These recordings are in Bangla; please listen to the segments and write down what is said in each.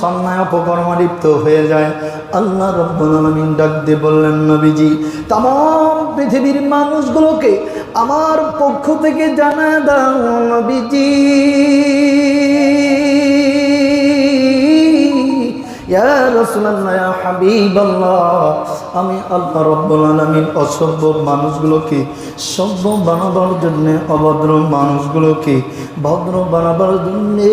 সন্ন্যায় অপকর্ম লিপ্ত হয়ে যায়। আল্লাহ রব্বুল আলমিন ডাক দিয়ে বললেন, নবীজি তাম পৃথিবীর মানুষগুলোকে আমার পক্ষ থেকে জানা দাও, নবীজি। ইয়া রসুল্লাহ হাবিব হাবিবাল্লাহ আমি আল্লাহ রব্বুল আলমিন অসভ্য মানুষগুলোকে, সভ্য বানাবার জন্যে, অভদ্র মানুষগুলোকে, ভদ্র বানাবার জন্যে,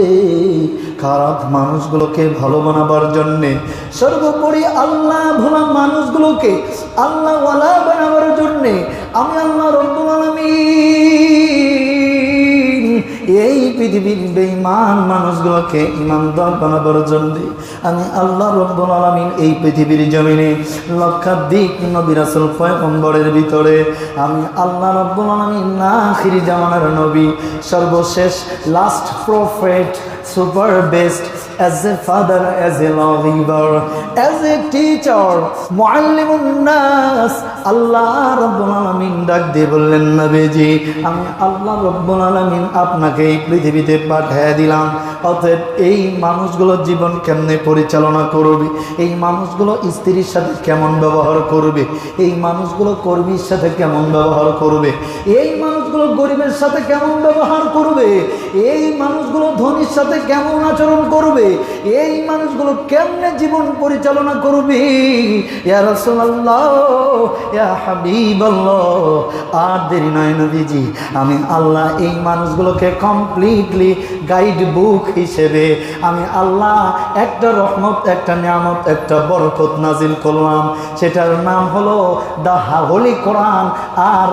খারাপ মানুষগুলোকে, ভালো বানাবার জন্যে, সর্বোপরি আল্লাহ ভোলা মানুষগুলোকে, আল্লাহওয়ালা বানাবার জন্যে, আমি আল্লাহ রব্বুল আলামিন এই পৃথিবীর বেঈমান মানুষগুলোকে ইমানদার বানাবার জন্য আমি আল্লাহ রব্বুল আলামিন এই পৃথিবীর জমিনে লক্ষাধিক নবী রাসূল পয়গম্বরের ভিতরে আমি আল্লাহ রব্বুল আলামিন না আখিরি জামানার নবী সর্বশেষ last prophet super best a father, as a lawgiver, as a teacher, মুআল্লিমুন নাস আল্লাহ রাব্বুল আলামিন ডাক দিয়ে বললেন নবীজি আমি আল্লাহ রাব্বুল আলামিন আপনাকে এই পৃথিবীতে পাঠিয়ে দিলাম। অতএব এই মানুষগুলো জীবন কেমনে পরিচালনা করবে? এই মানুষগুলো স্ত্রীর সাথে কেমন ব্যবহার করবে? এই মানুষগুলো কর্মীর সাথে কেমন ব্যবহার করবে? এই মানুষগুলো গরিবের সাথে কেমন ব্যবহার করবে? এই মানুষগুলো ধনীর সাথে কেমন আচরণ করবে? এই মানুষগুলো কেমনে জীবন পরিচালনা করবে? আর দেরি নয় নবীজি, আমি আল্লাহ এই মানুষগুলোকে কমপ্লিটলি গাইড বুক হিসেবে আমি আল্লাহ একটা রহমত, একটা নিয়ামত, একটা বরকত নাজিল করলাম। সেটার নাম হলো দা হোলি কোরআন। আর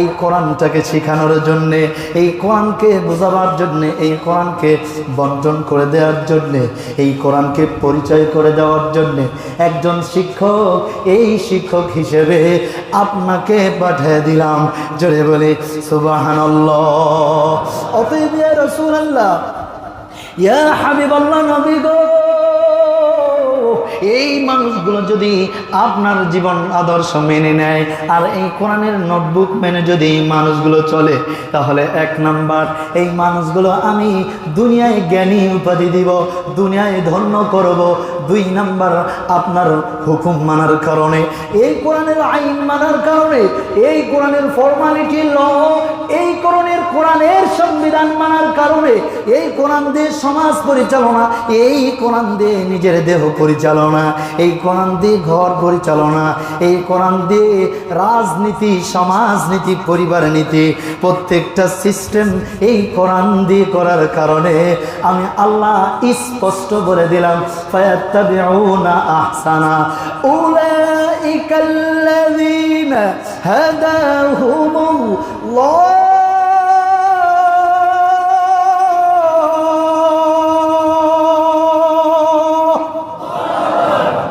এই কোরআনটাকে শেখানোর জন্যে, এই কোরআনকে বোঝাবার জন্যে, এই কোরআনকে বন্টন করে দেওয়ার জন্যে, এই কোরআনকে পরিচয় করে দেওয়ার জন্যে একজন শিক্ষক, এই শিক্ষক হিসেবে আপনাকে পাঠিয়ে দিলাম। জোরে বলি, সুবাহানাল্লাহ। অতএব ইয়া ইয়া হাবিবাল্লাহ নবী গো। এই মানুষগুলো যদি আপনার জীবন আদর্শ মেনে নেয় আর এই কোরআনের নোটবুক মেনে যদি এই মানুষগুলো চলে, তাহলে এক নাম্বার, এই মানুষগুলো আমি দুনিয়ায় জ্ঞানী উপাধি দিব, দুনিয়ায় ধন্য করব। দুই নাম্বার, আপনার হুকুম মানার কারণে, এই কোরআনের আইন মানার কারণে, এই কোরআনের ফর্মালিটি ল, এই কোরআনের কোরআনের সংবিধান মানার কারণে, এই কোরআন দিয়ে সমাজ পরিচালনা, এই কোরআন দিয়ে নিজের দেহ পরিচালনা, এই কোরআন দিয়ে ঘর পরিচালনা, এই কোরআন দিয়ে রাজনীতি, সমাজনীতি, পরিবার নীতি, প্রত্যেকটা সিস্টেম এই কোরআন দিয়ে করার কারণে আমি আল্লাহ স্পষ্ট বলে দিলাম, ফায়াত্তাবিউনা আহসানা। উলাইকাল্লাযীনা হাদাহুমুল্লাহ।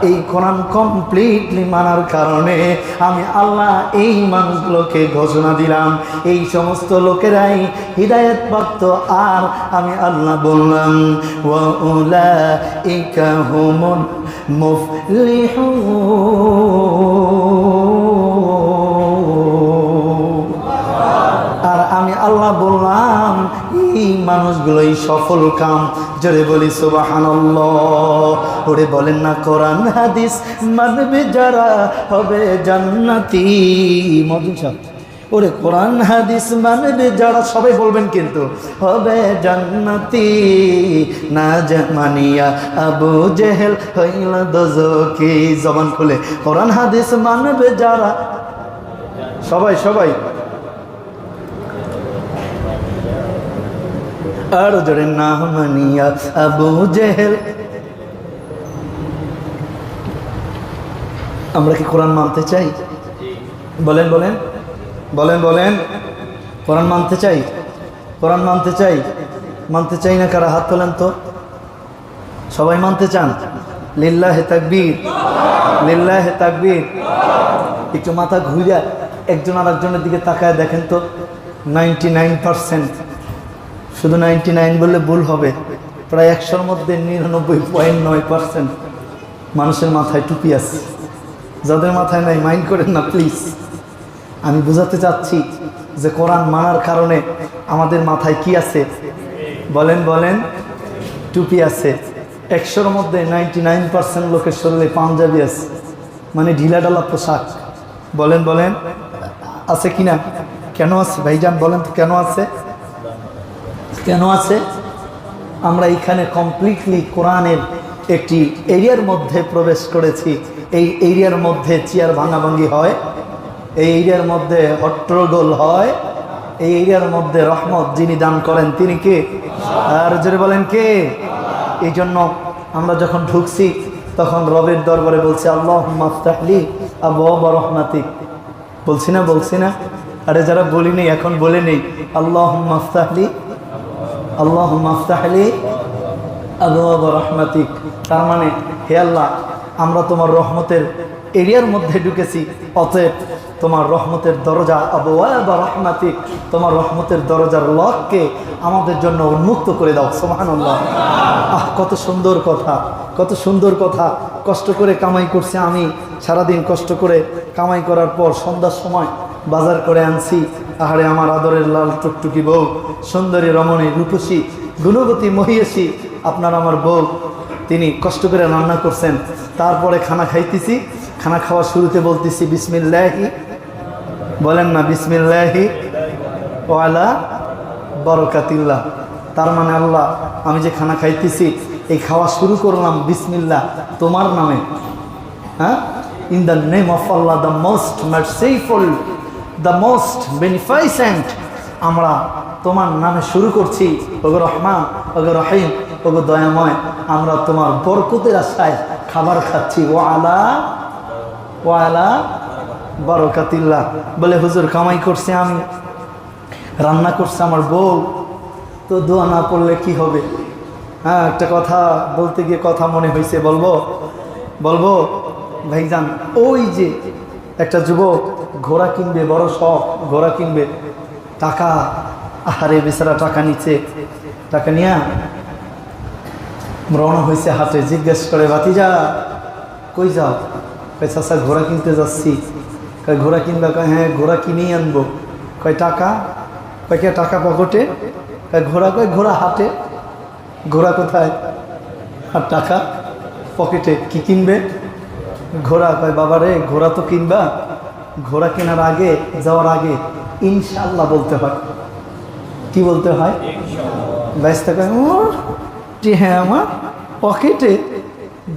এই কোরআন কমপ্লিটলি মানার কারণে আমি আল্লাহ এই মানুষগুলোকে ঘোষণা দিলাম। এই সমস্ত লোকেরাই হৃদায়ত প্রাপ্ত আর আমি আল্লাহ বললাম, ওয়াউলাইকা হুমুল মুফলিহুন। আল্লাহ বললাম, এই মানুষগুলোই সফল কাম। জোরে বলি, সুবাহানল্লাহ। ওরে বলেন না, কোরআন, হাদিস মানবে যারা, হবে জান্নাতি। মজুন ওরে কোরআন, হাদিস মানবে যারা, সবাই বলবেন কিন্তু, হবে জান্নাতি। না জামানিয়া আবু জেহেল হইল দোজকি জবান খুলে, কোরআন, হাদিস মানবে যারা, সবাই সবাই। আর জোরে না আবু জেহেল। আমরা কি কোরআন মানতে চাই? বলেন বলেন। বলেন বলেন। কোরআন মানতে চাই? কোরআন মানতে চাই? মানতে চাই না কারা? হাত তোলেন তো। সবাই মানতে চান? লিল্লাহে তাকবীর। লিল্লাহে তাকবীর। একটু মাথা ঘুরিয়া একজন আর একজনের দিকে তাকায় দেখেন তো। Ninety nine percent. শুধু নাইনটি নাইন বললে ভুল হবে। প্রায় একশোর মধ্যে নিরানব্বই পয়েন্ট নয় পার্সেন্ট মানুষের মাথায় টুপি আছে। যাদের মাথায় নাই মাইন্ড করেন না প্লিজ আমি বুঝাতে চাচ্ছি যে কোরআন মানার কারণে আমাদের মাথায় কি আছে? বলেন বলেন, টুপি আছে। একশোর মধ্যে নাইনটি নাইন পার্সেন্ট লোকের শরীরে পাঞ্জাবি আছে। মানে ঢিলাঢালা পোশাক। বলেন বলেন, আছে কিনা? কেন আছে? ভাইজান, বলেন তো কেন আছে? কেন আছে? আমরা এখানে কমপ্লিটলি কোরআনের একটি এরিয়ার মধ্যে প্রবেশ করেছি। এই এরিয়ার মধ্যে চেয়ার ভাঙাভাঙ্গি হয়, এই এরিয়ার মধ্যে হট্টগোল হয়, এই এরিয়ার মধ্যে রহমত যিনি দান করেন তিনি কে? আর জোরে বলেন কে? এই জন্য আমরা যখন ঢুকছি, তখন রবের দরবারে বলছি আল্লাহ মাফতাহলি আবু রহমাতিক। বলছি না বলছি না। আরে যারা বলিনি, এখন বলে নেই আল্লাহ মাফতাহলি আল্লাহ মাফতাহলি আবু রহমাতিক। তার মানে হে আল্লাহ, আমরা তোমার রহমতের এরিয়ার মধ্যে ঢুকেছি, অতএব তোমার রহমতের দরজা আবু রহমাতিক, তোমার রহমতের দরজার লককে আমাদের জন্য উন্মুক্ত করে দাও সোহান আহ, কত সুন্দর কথা, কত সুন্দর কথা। কষ্ট করে কামাই করছে আমি, সারাদিন কষ্ট করে কামাই করার পর সন্ধ্যার সময় বাজার করে আনছি। আহারে আমার আদরের লাল টুকটুকি বউ, সুন্দরী, রমণী, রূপসী, গুণবতী, মহিষী, আপনার আমার বউ। তিনি কষ্ট করে রান্না করছেন। তারপরে খানা খাইতেছি। খানা খাওয়া শুরুতে বলতেছি, বিসমিল্লাহি। বলেন না, বিসমিল্লাহি ওয়ালা বরকাতিল্লাহ। তার মানে আল্লাহ, আমি যে খানা খাইতেছি, এই খাওয়া শুরু করলাম বিসমিল্লাহ, তোমার নামে। হ্যাঁ? In the name of Allah, the most merciful the most beneficent আমরা তোমার নামে শুরু করছি, ওগো রহমান, ওগো রহিম, ওগো দয়াময়, আমরা তোমার বরকতের আশায় খাবার খাচ্ছি ও আলা ও আলা বরকাতিল্লাহ। বলে, হুজুর, কামাই করছে আমি, রান্না করছে আমার বউ, তো দোয়া না পড়লে কি হবে? হ্যাঁ একটা কথা বলতে গিয়ে কথা মনে হয়েছে বলব বলব, ভাইজান, ওই যে একটা যুবক ঘোড়া কিনবে, বড় শখ, ঘোড়া কিনবে। টাকা, আহারে বেচারা টাকা নিচ্ছে। টাকা নিয়ে রওনা হয়েছে হাটে। জিজ্ঞেস করে বাতিজা কই যাও? কয় চাষা ঘোড়া কিনতে যাচ্ছি। কয়, ঘোড়া কিনবা? কয় হ্যাঁ ঘোড়া কিনেই আনব। কয়, টাকা? কয়, কে, টাকা পকেটে? কয়, ঘোড়া? কয়, ঘোড়া হাটে। ঘোড়া কোথায়? আর টাকা পকেটে। কি কিনবে? ঘোড়া। কয় বাবা রে ঘোড়া তো কিনবা। ঘোড়া কেনার আগে যাওয়ার আগে ইনশাল্লাহ বলতে হয়। কি বলতে হয়? "ওর, যে হ্যাঁ আমার পকেটে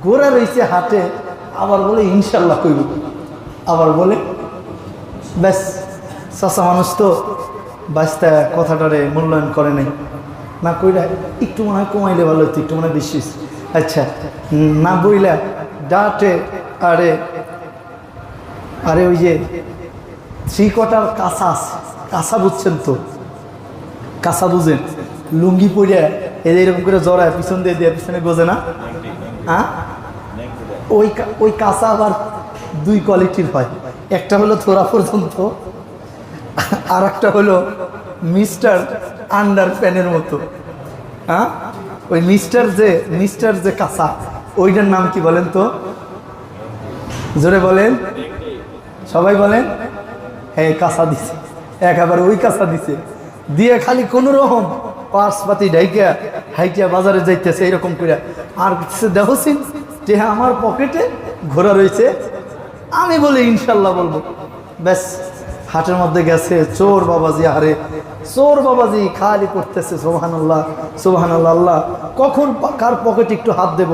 ঘোড়া রয়েছে হাটে আবার বলে ইনশাল্লাহ কইব। আবার বলে ব্যাস চাষা মানুষ তো বাস্তা কথাটারে মূল্যায়ন করে নাই। না কইলা একটু মনে হয় কমাইলে ভালো হতো একটু মনে হয় বেশি আচ্ছা না বইলা ডাটে আরে আরে ওই যে থ্রি কাঁচা আছে কাঁচা বুঝছেন তো? কাঁচা বুঝেন? লুঙ্গি পরিয়া এই যে এরকম করে জড়ায়, পিছন দিয়ে দিয়ে, পিছনে গোজে না? হ্যাঁ? ওই ওই কাঁচা আবার দুই কোয়ালিটির হয় একটা হলো থোড়া পর্যন্ত, আর একটা হলো মিস্টার আন্ডার প্যানের মতো। হ্যাঁ? ওই মিস্টার যে মিস্টার যে কাঁচা ওইটার নাম কি বলেন তো? জোরে বলেন। সবাই বলেন হ্যাঁ কাঁচা দিছে, একেবারে ওই কাঁচা দিছে। দিয়ে খালি কোনো রকম পার্সপাতি ঢাইকা হাইটিয়া বাজারে যাইতেছে এরকম করে। আর কিছু দেখছিন যে আমার পকেটে ঘোরা রয়েছে? আমি বলি, ইনশাল্লাহ বলব। ব্যাস, হাটের মধ্যে গেছে চোর বাবাজি আরে চোর বাবাজি খালি করতেছে সোহান আল্লাহ সোহান আল্লাহ আল্লাহ। কখন কার পকেটে একটু হাত দেব?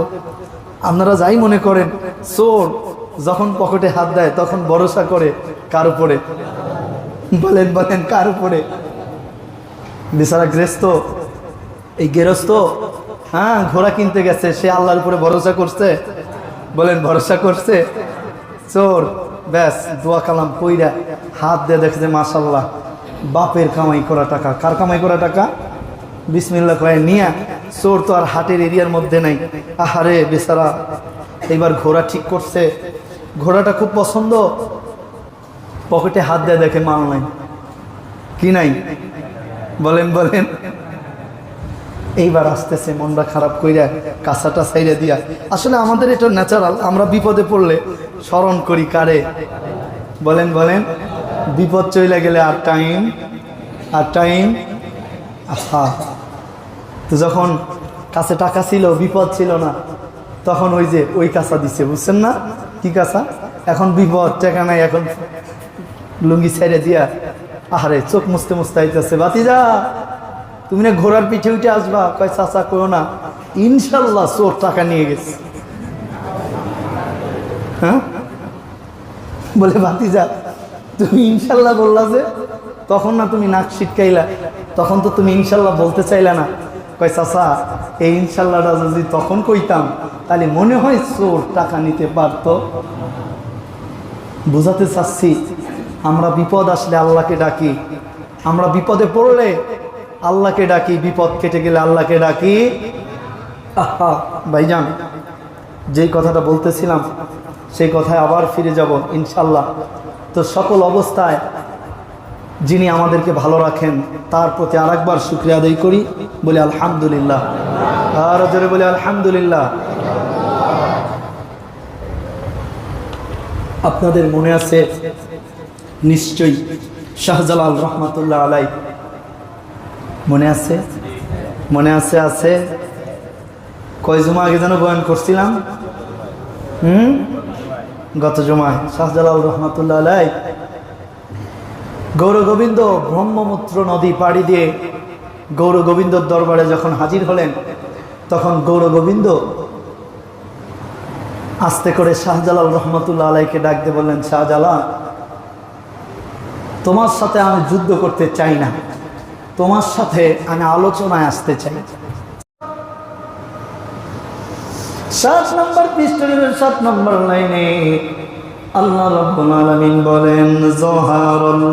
আপনারা যাই মনে করেন, চোর যখন পকেটে হাত দেয়, তখন ভরসা করে কার উপরে? বলেন বলেন, কার উপরে? বেচারা গ্রেস্ত এই গৃহস্থ হ্যাঁ ঘোড়া কিনতে গেছে, সে আল্লাহর উপরে ভরসা করছে? বলেন, ভরসা করছে? চোর, ব্যাস, দোয়া কালাম কইরা হাত দিয়ে দেখছে মাশাল্লাহ বাপের কামাই করা টাকা। কার কামাই করা টাকা? বিসমিল্লা কয়ে, নিয়া, চোর তো আর হাটের এরিয়ার মধ্যে নাই। আহারে, বেচারা, এইবার ঘোড়া ঠিক করছে। ঘোড়াটা খুব পছন্দ? পকেটে হাত দিয়ে দেখে মাল নাই। কি নাই? বলেন বলেন। এইবার আসতেছে, মনটা খারাপ কইরা কাঁচাটা সাইডে দিয়া। আসলে আমাদের এটা ন্যাচারাল আমরা বিপদে পড়লে স্মরণ করি কারে? বলেন বলেন। বিপদ চলে গেলে আর টাইম আর টাইম? আহা। তো যখন কাছে টাকা ছিল, বিপদ ছিল না, তখন ওই যে ওই কাঁচা দিছে, বুঝছেন না? কি কাঁচা এখন বিপদ, টাকা নাই, এখন লুঙ্গি ছেড়ে দিয়া। আহারে, চোখ মুছতে মুছতে আইতেছে। বাতিজা তুমি না ঘোড়ার পিঠে উঠে আসবা? কয়, চাচা করো না। ইনশাল্লাহ চোর টাকা নিয়ে গেছে। হ্যাঁ? বলে, ভাতিজা, তুমি ইনশাল্লাহ বললা যে, তখন না তুমি নাক শিটকাইলা তখন তো তুমি ইনশাল্লাহ বলতে চাইলা না। কয়, চাচা, এই ইনশাল্লাহটা যদি তখন কইতাম তাহলে মনে হয় চোর টাকা নিতে পারতো বুঝাতে চাচ্ছি, আমরা বিপদ আসলে আল্লাহকে ডাকি। আমরা বিপদে পড়লে আল্লাহকে ডাকি, বিপদ কেটে গেলে আল্লাহকে ডাকি। ভাইজান, যেই কথাটা বলতেছিলাম, সেই কথায় আবার ফিরে যাব ইনশাল্লাহ তো সকল অবস্থায় যিনি আমাদেরকে ভালো রাখেন, তার প্রতি আরেকবার শুক্রিয়া আদায় করি, বলি আলহামদুলিল্লাহ। আর জোরে বলি আলহামদুলিল্লাহ। আপনাদের মনে আছে? নিশ্চয়ই। শাহজালাল রহমাতুল্লাহ আলাই মনে আছে? মনে আছে আছে। কয় জমা আগে যেন বয়ান করছিলাম? হুম? গত জমায়। শাহজালাল রহমাতুল্লাহ আলাই গৌর গোবিন্দ ব্রহ্মমূত্র নদী পাড়ি দিয়ে গৌর গোবিন্দর দরবারে যখন হাজির হলেন, তখন গৌর গোবিন্দ আস্তে করে শাহজালাল রহমতুল্লা আলাইকে ডাকতে বললেন, শাহজালাল, তোমার সাথে আমি যুদ্ধ করতে চাই না। তোমার সাথে আমি আলোচনায় আসতে চাই। সাত নম্বর পৃষ্ঠের সাত নম্বর লাইনে আল্লাহ রব্বুল আলামিন বলেন, জহারুল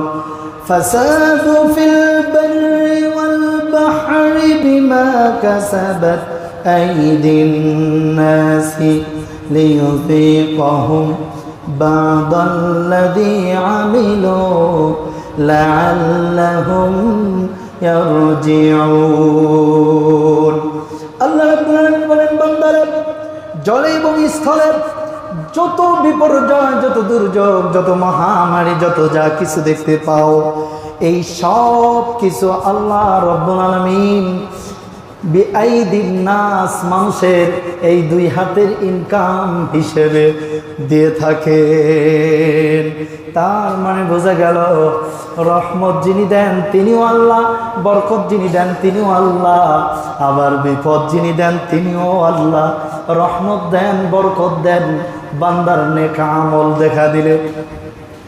ফাসাদু ফিল বাররি ওয়াল বাহরি বিমা কাসাবাত আইদিন নাসি। ليذيقهم بعض الذي عملوا لعلهم يرجعون আল্লাহ রাব্বুল আলামিন বলেন বান্দারা জলে এবং স্থলে যত বিপর্যয় যত দুর্যোগ যত মহামারী যত যা কিছু দেখতে পাও এই সব কিছু আল্লাহ রব্বুল আলামিন বিআইদিন নাস মানুষের এই দুই হাতের ইনকাম হিসেবে দিয়ে থাকে তার মানে বোঝা গেল, রহমত যিনি দেন তিনিও আল্লাহ, বরকত যিনি দেন তিনিও আল্লাহ, আবার বিপদ যিনি দেন তিনিও আল্লাহ। রহমত দেন, বরকত দেন, বান্দার নেকা আমল দেখা দিলে।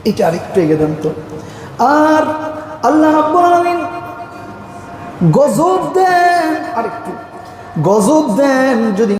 এটা আরেকটু এগিয়ে দেন তো। আর আল্লাহ গজব দেন আরেকটু। গজব দেন যদি